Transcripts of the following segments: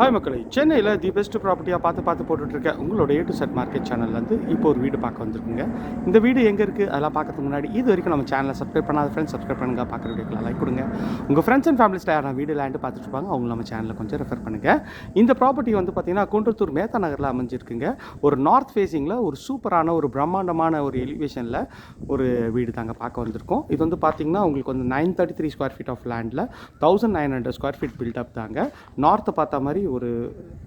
Hi மக்களை. சென்னையில் the best ப்ராப்பர்ட்டியாக பார்த்து பார்த்து போட்டுட்ருக்க உங்களோட ஏ டு செட் மார்க்கெட் சேனல்லேருந்து இப்போ ஒரு வீடு பார்க்க வந்திருக்குங்க. இந்த வீடு எங்கே இருக்குது அதெல்லாம் பார்க்கறதுக்கு முன்னாடி இது வரைக்கும் நம்ம சேனலை சப்ஸ்கிரைப் பண்ணாத ஃப்ரெண்ட்ஸ் சப்ஸ்கிரைப் பண்ணுங்கள் பார்க்குற வீடியோக்கெல்லாம் லைக் கொடுங்க. உங்கள் ஃப்ரெண்ட்ஸ் அண்ட் ஃபேமிலிஸ்ட்டு யாரும் வீடு லேண்டு பார்த்துட்டு இருப்பாங்க அவங்க நம்ம சேனலில் கொஞ்சம் ரெஃபர் பண்ணுங்கள் இந்த ப்ராப்பர்ட்டி வந்து பார்த்திங்கன்னா குன்றத்தூர் மேத்தா நகரில் அமைஞ்சிருக்குங்க. ஒரு நார்த் ஃபேஸிங்கில் ஒரு சூப்பரான ஒரு பிரம்மாண்டமான ஒரு எலிவேஷனில் ஒரு வீடு தாங்க பார்க்க வந்திருக்கோம். இது வந்து பார்த்தீங்கன்னா உங்களுக்கு வந்து nine thirty three square feet of லேண்டில் thousand nine hundred square feet built up தாங்க. நார்த்தை பார்த்த மாதிரி ஒரு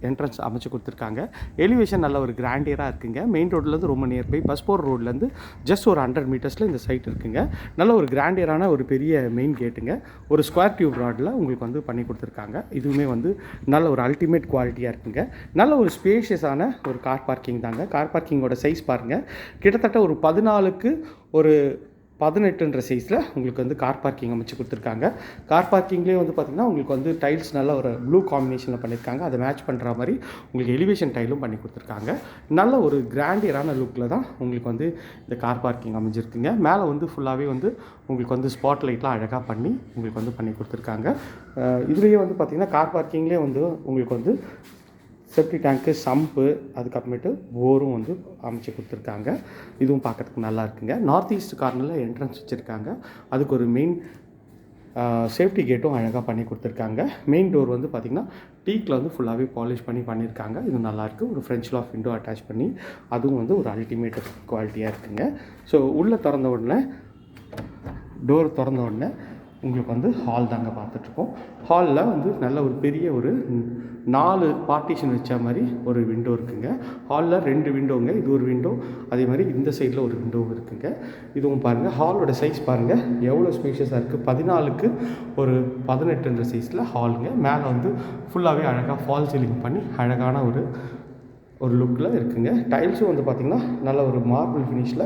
என்ட்ரன்ஸ் அமைச்சு கொடுத்துருக்காங்க. எலிவேஷன் நல்ல ஒரு கிராண்டியராக இருக்குங்க. மெயின் ரோட்லேருந்து ரொம்ப நியர்பை பஸ் போர் ரோட்லேருந்து ஜஸ்ட் ஒரு ஹண்ட்ரட் மீட்டர்ஸில் இந்த சைட் இருக்குங்க. நல்ல ஒரு கிராண்டியரான ஒரு பெரிய மெயின் கேட்டுங்க ஒரு ஸ்கொயர் டியூப் ராடில் உங்களுக்கு வந்து பண்ணி கொடுத்துருக்காங்க. இதுவுமே வந்து நல்ல ஒரு அல்டிமேட் குவாலிட்டியாக இருக்குங்க. நல்ல ஒரு ஸ்பேஷியஸான ஒரு கார் பார்க்கிங் தாங்க. கார் பார்க்கிங்கோட சைஸ் பாருங்கள் கிட்டத்தட்ட ஒரு பதினாலுக்கு ஒரு பதினெட்டுன்ற சைஸில் உங்களுக்கு வந்து கார் பார்க்கிங் அமைச்சு கொடுத்துருக்காங்க. கார் பார்க்கிங்லேயே வந்து பார்த்திங்கன்னா உங்களுக்கு வந்து டைல்ஸ் நல்ல ஒரு ப்ளூ காம்பினேஷனில் பண்ணியிருக்காங்க. அதை மேட்ச் பண்ணுற மாதிரி உங்களுக்கு எலிவேஷன் டைலும் பண்ணி கொடுத்துருக்காங்க. நல்ல ஒரு கிராண்டியரான லுக்கில் தான் உங்களுக்கு வந்து இந்த கார் பார்க்கிங் அமைஞ்சிருக்குங்க. மேலே வந்து ஃபுல்லாகவே வந்து உங்களுக்கு வந்து ஸ்பாட் லைட்லாம் அழகாக பண்ணி உங்களுக்கு வந்து பண்ணி கொடுத்துருக்காங்க. இதுலேயே வந்து பார்த்திங்கன்னா கார் பார்க்கிங்லேயே வந்து உங்களுக்கு வந்து செப்டி டேங்க்கு சம்பு அதுக்கப்புறமேட்டு போரும் வந்து அமைச்சு கொடுத்துருக்காங்க. இதுவும் பார்க்கறதுக்கு நல்லா இருக்குங்க. நார்த் ஈஸ்ட் கார்னரில் என்ட்ரன்ஸ் வச்சுருக்காங்க. அதுக்கு ஒரு மெயின் சேஃப்டி கேட்டும் அழகாக பண்ணி கொடுத்துருக்காங்க. மெயின் டோர் வந்து பார்த்திங்கன்னா டீக்கில் வந்து ஃபுல்லாகவே பாலிஷ் பண்ணி பண்ணியிருக்காங்க இது நல்லாயிருக்கு ஒரு ஃப்ரெஞ்ச் லாஃப் விண்டோ அட்டாச் பண்ணி அதுவும் வந்து ஒரு அல்டிமேட் குவாலிட்டியாக இருக்குங்க. ஸோ உள்ளே திறந்த உடனே டோர் திறந்த உடனே உங்களுக்கு வந்து ஹால் தாங்க பார்த்துட்ருக்கோம். ஹாலில் வந்து நல்ல ஒரு பெரிய ஒரு நாலு பார்ட்டிஷன் வச்ச மாதிரி ஒரு விண்டோ இருக்குங்க. ஹாலில் ரெண்டு விண்டோங்க இது ஒரு விண்டோ அதே மாதிரி இந்த சைடில் ஒரு விண்டோவும் இருக்குங்க. இதுவும் பாருங்கள் ஹாலோட சைஸ் பாருங்கள் எவ்வளோ ஸ்பேஷியஸாக இருக்குது பதினாலுக்கு ஒரு பதினெட்டுன்ற சைஸில் ஹாலுங்க மேலே வந்து ஃபுல்லாகவே அழகாக ஃபால் சீலிங் பண்ணி அழகான ஒரு ஒரு லுக்கில் இருக்குங்க. டைல்ஸும் வந்து பார்த்திங்கன்னா நல்ல ஒரு மார்பிள் ஃபினிஷில்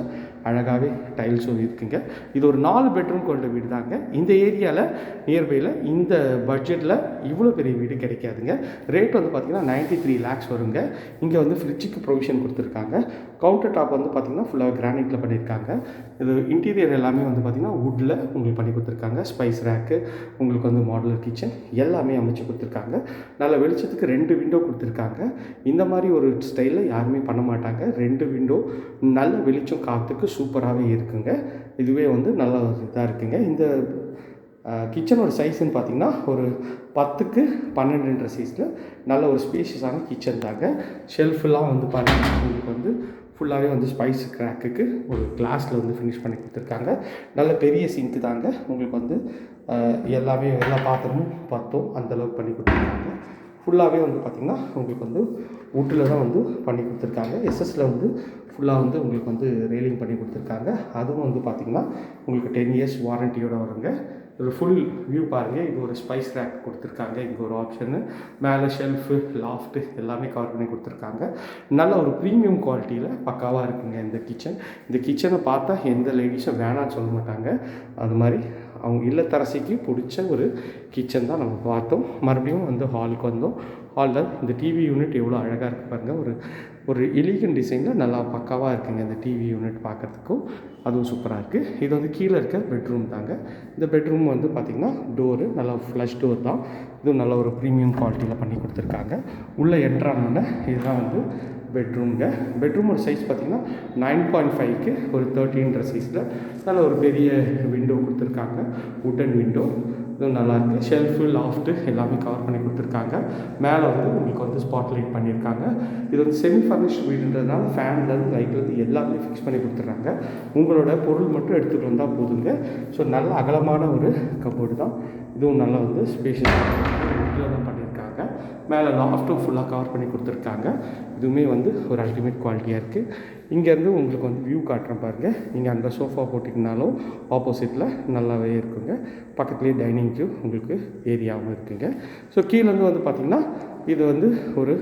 அழகாகவே டைல்ஸும் இருக்குங்க. இது ஒரு நாலு பெட்ரூம் கொண்ட வீடு தாங்க இந்த ஏரியாவில் நியர்பையில் இந்த பட்ஜெட்டில் இவ்வளோ பெரிய வீடு கிடைக்காதுங்க. ரேட் வந்து பார்த்திங்கன்னா நைன்ட்டி த்ரீ லேக்ஸ் வருங்க. இங்கே வந்து ஃப்ரிட்ஜுக்கு ப்ரொவிஷன் கொடுத்துருக்காங்க. கவுண்டர் டாப் வந்து பார்த்திங்கன்னா ஃபுல்லாக கிரானைட்டில் பண்ணியிருக்காங்க. இது இன்டீரியர் எல்லாமே வந்து பார்த்திங்கன்னா வுட்டில் உங்களுக்கு பண்ணி கொடுத்துருக்காங்க. ஸ்பைஸ் ரேக்கு உங்களுக்கு வந்து மாடலர் கிச்சன் எல்லாமே அமைச்சு கொடுத்துருக்காங்க. நல்ல வெளிச்சத்துக்கு ரெண்டு விண்டோ கொடுத்துருக்காங்க. இந்த மாதிரி ஒரு ஸ்டைலில் யாருமே பண்ண மாட்டாங்க. ரெண்டு விண்டோ நல்ல வெளிச்சம் காற்றுக்கு சூப்பராகவே இருக்குங்க. இதுவே வந்து நல்ல இதாக இருக்குங்க. இந்த கிச்சனோட சைஸ்ன்னு பார்த்தீங்கன்னா ஒரு பத்துக்கு பன்னெண்டுன்ற சைஸில் நல்ல ஒரு ஸ்பேஷியஸான கிச்சன் தாங்க. ஷெல்ஃபெல்லாம் வந்து பார்த்தீங்கன்னா உங்களுக்கு வந்து ஃபுல்லாகவே வந்து ஸ்பைஸ் கிராக்குக்கு ஒரு கிளாஸில் வந்து ஃபினிஷ் பண்ணி கொடுத்துருக்காங்க. நல்ல பெரிய சிங்க்கு தாங்க. உங்களுக்கு வந்து எல்லாமே எல்லா பாத்திரமும் பத்தும் அந்தளவுக்கு பண்ணி கொடுத்துருக்காங்க. ஃபுல்லாகவே வந்து பார்த்திங்கன்னா உங்களுக்கு வந்து வுட்டில் தான் வந்து பண்ணி கொடுத்துருக்காங்க. எஸ்எஸ்சில் வந்து ஃபுல்லாக வந்து உங்களுக்கு வந்து ரெயிலிங் பண்ணி கொடுத்துருக்காங்க. அதுவும் வந்து பார்த்திங்கன்னா உங்களுக்கு டென் இயர்ஸ் வாரண்ட்டியோடு வருங்க. ஒரு ஃபுல் வியூ பாருங்கள் இது ஒரு ஸ்பைஸ் ரேக் கொடுத்துருக்காங்க. இங்கே ஒரு ஆப்ஷனு மேலே ஷெல்ஃபு லாஃப்ட்டு எல்லாமே கவர் பண்ணி கொடுத்துருக்காங்க. நல்ல ஒரு ப்ரீமியம் குவாலிட்டியில் பக்காவாக இருக்குங்க இந்த கிச்சன் இந்த கிச்சனை பார்த்தா எந்த லேடிஸும் வேணான்னு சொல்ல மாட்டாங்க. அது மாதிரி அவங்க இல்லத்தரசிக்கு பிடிச்ச ஒரு கிச்சன் தான் நம்ம பார்த்தோம். மறுபடியும் வந்து ஹாலுக்கு வந்தோம். ஹாலில் இந்த டிவி யூனிட் எவ்வளோ அழகாக இருக்குது பாருங்கள் ஒரு ஒரு எலிகன் டிசைனில் நல்லா பக்காவாக இருக்குங்க இந்த டிவி யூனிட் பார்க்குறதுக்கும். அதுவும் சூப்பராக இருக்குது இது வந்து கீழே இருக்க பெட்ரூம் தாங்க. இந்த பெட்ரூம் வந்து பார்த்திங்கன்னா டோரு நல்லா ஃப்ளஷ் டோர் தான். இதுவும் நல்ல ஒரு ப்ரீமியம் குவாலிட்டியில் பண்ணி கொடுத்துருக்காங்க. உள்ளே என்ட்ரானோடனே இதுதான் வந்து பெட்ரூம்ங்க பெட்ரூமோட சைஸ் பார்த்திங்கன்னா நைன் பாயிண்ட் ஃபைவ்க்கு ஒரு தேர்ட்டின்ற சைஸில் நல்ல ஒரு பெரிய விண்டோ கொடுத்துருக்காங்க. உட்டன் விண்டோ இதுவும் நல்லாயிருக்கு ஷெல்ஃபு லாஃப்ட்டு எல்லாமே கவர் பண்ணி கொடுத்துருக்காங்க. மேலே வந்து உங்களுக்கு வந்து ஸ்பாட் லைட் பண்ணியிருக்காங்க. இது வந்து செமி ஃபர்னிஷ் வீடுன்றதுனால ஃபேன்லேருந்து லைட்லேருந்து எல்லாமே ஃபிக்ஸ் பண்ணி கொடுத்துட்றாங்க. உங்களோட பொருள் மட்டும் எடுத்துகிட்டு வந்தால் போதுங்க. ஸோ நல்ல அகலமான ஒரு கபோர்டு தான். இதுவும் நல்லா வந்து ஸ்பேஷியஸ் தான் பண்ணியிருக்காங்க. மேலே லாஃப்ட்டும் ஃபுல்லாக கவர் பண்ணி கொடுத்துருக்காங்க. இதுவுமே வந்து ஒரு அல்டிமேட் குவாலிட்டியாக இருக்குது இங்கேருந்து உங்களுக்கு வந்து வியூ காட்டுறேன் பாருங்கள் நீங்கள் அந்த சோஃபா போட்டிங்கனாலும் ஆப்போசிட்டில் நல்லாவே இருக்குங்க. பக்கத்துலேயே டைனிங்க்கு உங்களுக்கு ஏரியாவும் இருக்குங்க. ஸோ கீழேருந்து வந்து பார்த்திங்கன்னா இது வந்து ஒரு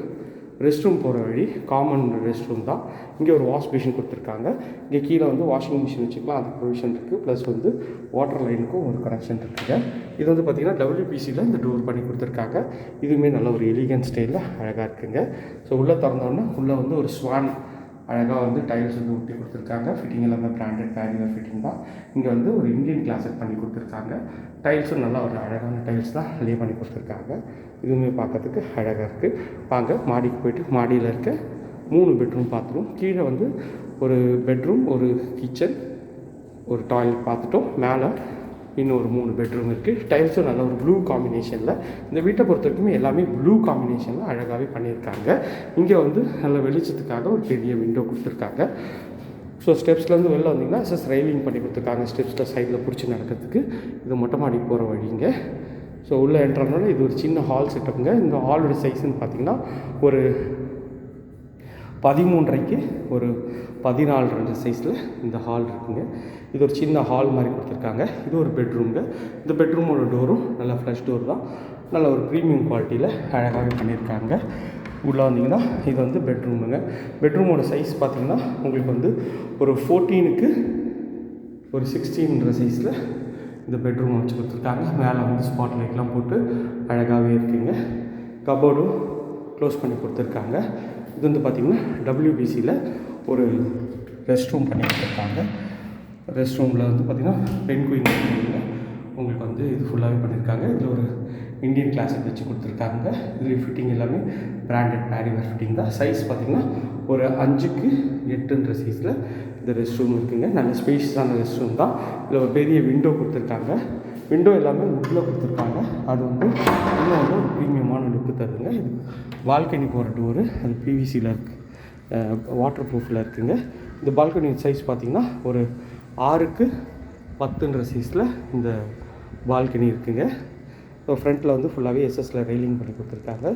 ரெஸ்ட் ரூம் போகிற வழி காமன் ரெஸ்ட் ரூம் தான். இங்கே ஒரு வாஷ் மிஷின் கொடுத்துருக்காங்க. இங்கே கீழே வந்து வாஷிங் மிஷின் வச்சுக்கலாம். அதுக்கு ப்ரொவிஷன் இருக்குது ப்ளஸ் வந்து வாட்டர் லைனுக்கும் ஒரு கனெக்ஷன் இருக்குங்க. இது வந்து பார்த்திங்கன்னா டபிள்யூபிசியில் இந்த டோர் பண்ணி கொடுத்துருக்காங்க. இதுவுமே நல்ல ஒரு எலிகன் ஸ்டைலில் அழகாக இருக்குங்க. ஸோ உள்ளே திறந்தோன்னா உள்ளே வந்து ஒரு ஸ்வான் அழகாக வந்து டைல்ஸ் வந்து ஒட்டி கொடுத்துருக்காங்க. ஃபிட்டிங் எல்லாமே பிராண்டட் பேரியர் ஃபிட்டிங் தான். இங்கே வந்து ஒரு இந்தியன் கிளாஸட் பண்ணி கொடுத்துருக்காங்க. டைல்ஸும் நல்லா ஒரு அழகான டைல்ஸ் தான் லே பண்ணி கொடுத்துருக்காங்க. இதுவுமே பார்க்கறதுக்கு அழகாக இருக்குது வாங்க மாடிக்கு போயிட்டு மாடியில் இருக்க மூணு பெட்ரூம் பார்த்துருவோம் கீழே வந்து ஒரு பெட்ரூம் ஒரு கிச்சன் ஒரு டாய்லெட் பார்த்துட்டோம். மேலே இன்னும் ஒரு மூணு பெட்ரூம் இருக்குது டைல்ஸும் நல்ல ஒரு ப்ளூ காம்பினேஷனில் இந்த வீட்டை பொறுத்த வரைக்கும் எல்லாமே ப்ளூ காம்பினேஷனில் அழகாகவே பண்ணியிருக்காங்க. இங்கே வந்து நல்ல வெளிச்சத்துக்காக ஒரு பெரிய விண்டோ கொடுத்துருக்காங்க. ஸோ ஸ்டெப்ஸ்லேருந்து வெளில வந்தீங்கன்னா எஸ்எஸ் ரெயிலிங் பண்ணி கொடுத்துருக்காங்க. ஸ்டெப்ஸில் சைடில் பிடிச்சி நடக்கிறதுக்கு. இது மொட்டை மாடி போகிற வழிங்க. ஸோ உள்ளே என்ட்ரனால இது ஒரு சின்ன ஹால் செட்டப்புங்க இந்த ஹாலோட சைஸ்ன்னு பார்த்தீங்கன்னா ஒரு பதிமூன்றரைக்கு ஒரு பதினாலு ரெண்டு சைஸில் இந்த ஹால் இருக்குங்க. இது ஒரு சின்ன ஹால் மாதிரி கொடுத்துருக்காங்க. இது ஒரு பெட்ரூம்ங்க இந்த பெட்ரூமோட டோரும் நல்லா ஃப்ளஷ் டோர் தான். நல்ல ஒரு ப்ரீமியம் குவாலிட்டியில் அழகாகவே பண்ணியிருக்காங்க. உள்ளே வந்தீங்கன்னா இது வந்து பெட்ரூமுங்க பெட்ரூமோட சைஸ் பார்த்தீங்கன்னா உங்களுக்கு வந்து ஒரு ஃபோர்டீனுக்கு ஒரு சிக்ஸ்டீன்ற சைஸில் இந்த பெட்ரூம் வச்சு கொடுத்துருக்காங்க. மேலே வந்து ஸ்பாட் லைட்லாம் போட்டு அழகாகவே இருக்குங்க. கபோர்டும் க்ளோஸ் பண்ணி கொடுத்துருக்காங்க. இது வந்து பார்த்திங்கன்னா டபிள்யூபிசியில் ஒரு ரெஸ்ட் ரூம் பண்ணி கொடுத்துருக்காங்க ரெஸ்ட் ரூமில் வந்து பார்த்திங்கன்னா பெண் குயின் உங்களுக்கு வந்து இது ஃபுல்லாகவே பண்ணியிருக்காங்க. இதில் ஒரு இந்தியன் கிளாஸிக் வச்சு கொடுத்துருக்காங்க. இதில் ஃபிட்டிங் எல்லாமே பிராண்டட் பேரிவர் ஃபிட்டிங் தான். சைஸ் பார்த்திங்கன்னா ஒரு அஞ்சுக்கு எட்டுன்ற சைஸில் இந்த ரெஸ்ட் ரூம் இருக்குங்க. நல்ல ஸ்பேஷியஸான ரெஸ்ட் ரூம் தான். இதில் ஒரு பெரிய விண்டோ கொடுத்துருக்காங்க. விண்டோ எல்லாமே உட்டில் கொடுத்துருக்காங்க. அது வந்து இன்னும் வந்து ஒரு ப்ரீமியமான லுக்கு தருதுங்க. இது பால்கனி போகிற டோரு அது பிவிசியில் இருக்குது வாட்டர் ப்ரூஃபில் இருக்குங்க. இந்த பால்கனி சைஸ் பார்த்திங்கன்னா ஒரு ஆறுக்கு பத்துன்ற சைஸில் இந்த பால்கனி இருக்குங்க. ஸோ ஃப்ரண்ட்டில் வந்து ஃபுல்லாகவே எஸ்எஸில் ரெயிலிங் பண்ணி கொடுத்துருக்காங்க.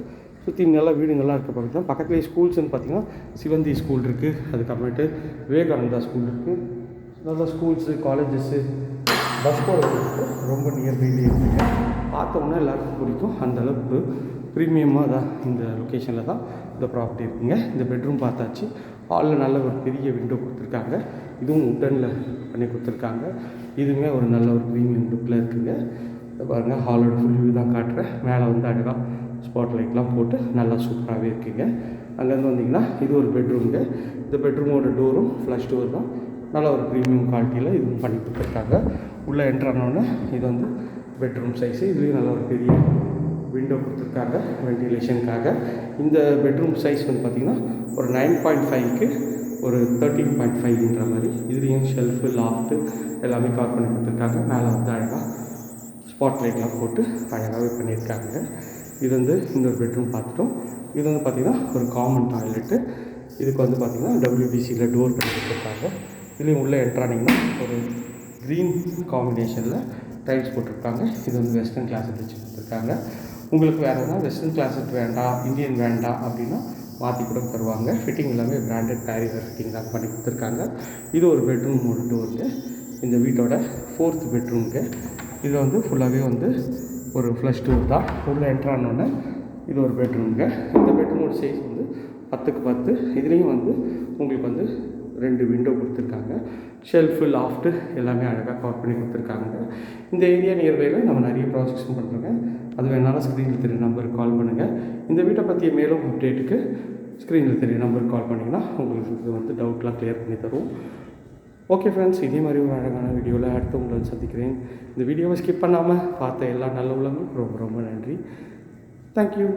சுற்றி நல்லா வீடுங்கள்லாம் இருக்க பக்கத்தில் பக்கத்துலேயே ஸ்கூல்ஸ்னு பார்த்தீங்கன்னா சிவந்தி ஸ்கூல் இருக்குது அதுக்கப்புறமேட்டு விவேகானந்தா ஸ்கூல் இருக்குது நல்லா ஸ்கூல்ஸு காலேஜஸ்ஸு பஸ் போகிறதுக்கு ரொம்ப நியர்பைலேயே இருக்குங்க பார்த்தோம்னா எல்லாருக்கும் பிடிக்கும் அந்த அளவுக்கு ப்ரீமியமாக தான் இந்த லொக்கேஷனில் தான் இந்த ப்ராப்பர்ட்டி இருக்குங்க. இந்த பெட்ரூம் பார்த்தாச்சு. ஹாலில் நல்ல ஒரு பெரிய விண்டோ கொடுத்துருக்காங்க. இதுவும் உட்டனில் பண்ணி கொடுத்துருக்காங்க. இதுவுமே ஒரு நல்ல ஒரு ப்ரீமியம் லுக்கில் இருக்குங்க. இதை பாருங்கள் ஹாலோட ஃபுல் வியூ தான் காட்டுறேன். மேலே வந்து அழகாக ஸ்பாட் லைட்லாம் போட்டு நல்லா சூப்பராகவே இருக்குங்க. அங்கேருந்து வந்தீங்கன்னா இது ஒரு பெட்ரூம்ங்க இந்த பெட்ரூமோட டோரும் ஃப்ளஷ் டோர் தான். நல்ல ஒரு ப்ரீமியம் குவாலிட்டியில் இது பண்ணி கொடுத்துருக்காங்க. உள்ளே என்ட்ரானோடனே இது வந்து பெட்ரூம் சைஸு இதுலேயும் நல்ல ஒரு பெரிய விண்டோ கொடுத்துருக்காங்க வென்டிலேஷனுக்காக இந்த பெட்ரூம் சைஸ் வந்து பார்த்திங்கன்னா ஒரு நைன் பாயிண்ட் ஃபைவ்க்கு ஒரு தேர்ட்டீன் பாயிண்ட் ஃபைவ்ன்ற மாதிரி. இதுலேயும் ஷெல்ஃபு லாஃப்ட்டு எல்லாமே கவர் பண்ணி கொடுத்துருக்காங்க. மேலே வந்து அழகாக ஸ்பாட் லைட்லாம் போட்டு அழகாகவே பண்ணியிருக்காங்க. இது வந்து இந்த ஒரு பெட்ரூம் பார்த்துட்டோம். இது வந்து பார்த்திங்கன்னா ஒரு காமன் டாய்லெட்டு இதுக்கு வந்து பார்த்திங்கன்னா டபிள்யூபிசியில் டோர் பண்ணி கொடுத்துருக்காங்க. இதுலேயும் உள்ளே என்ட்ரானிங்கன்னா ஒரு க்ரீன் காம்பினேஷனில் டைல்ஸ் போட்டிருக்காங்க. இது வந்து வெஸ்டர்ன் கிளாஸட் வச்சு கொடுத்துருக்காங்க. உங்களுக்கு வேறு எதனா வெஸ்டர்ன் கிளாஸட் வேண்டாம் இந்தியன் வேண்டாம் அப்படின்னா மாற்றி கூட தருவாங்க. ஃபிட்டிங் எல்லாமே பிராண்டட் பேரியர் ஃபிட்டிங் தான் பண்ணி கொடுத்துருக்காங்க. இது ஒரு பெட்ரூம் ஒரு வந்து இந்த வீட்டோட ஃபோர்த் பெட்ரூமுங்க இதில் வந்து ஃபுல்லாகவே வந்து ஒரு ஃப்ளஷ் டூர் தான். உள்ளே என்ட்ரானோடனே இது ஒரு பெட்ரூமுங்க இந்த பெட்ரூமோட சைஸ் வந்து பத்துக்கு பத்து. இதுலேயும் வந்து உங்களுக்கு வந்து ரெண்டு விண்டோ கொடுத்துருக்காங்க. ஷெல்ஃபு லாஃப்ட்டு எல்லாமே அழகாக கவர் பண்ணி கொடுத்துருக்காங்க. இந்த ஏரியா நியர்பையில் நம்ம நிறைய ப்ராஜெக்ட்ஸும் பண்ணுறோங்க அது வேணாலும் ஸ்க்ரீனில் தெரிய நம்பருக்கு கால் பண்ணுங்கள் இந்த வீட்டை பற்றிய மேலும் அப்டேட்டுக்கு ஸ்க்ரீனில் தெரிய நம்பருக்கு கால் பண்ணிங்கன்னா உங்களுக்கு வந்து டவுட்லாம் க்ளியர் பண்ணி தருவோம். ஓகே ஃப்ரெண்ட்ஸ் இதே மாதிரி ஒரு அழகான வீடியோவில் அடுத்து உங்களை வந்து சந்திக்கிறேன். இந்த வீடியோவை ஸ்கிப் பண்ணாமல் பார்த்த எல்லா நல்ல உள்ளங்களும் ரொம்ப ரொம்ப நன்றி. தேங்க்யூ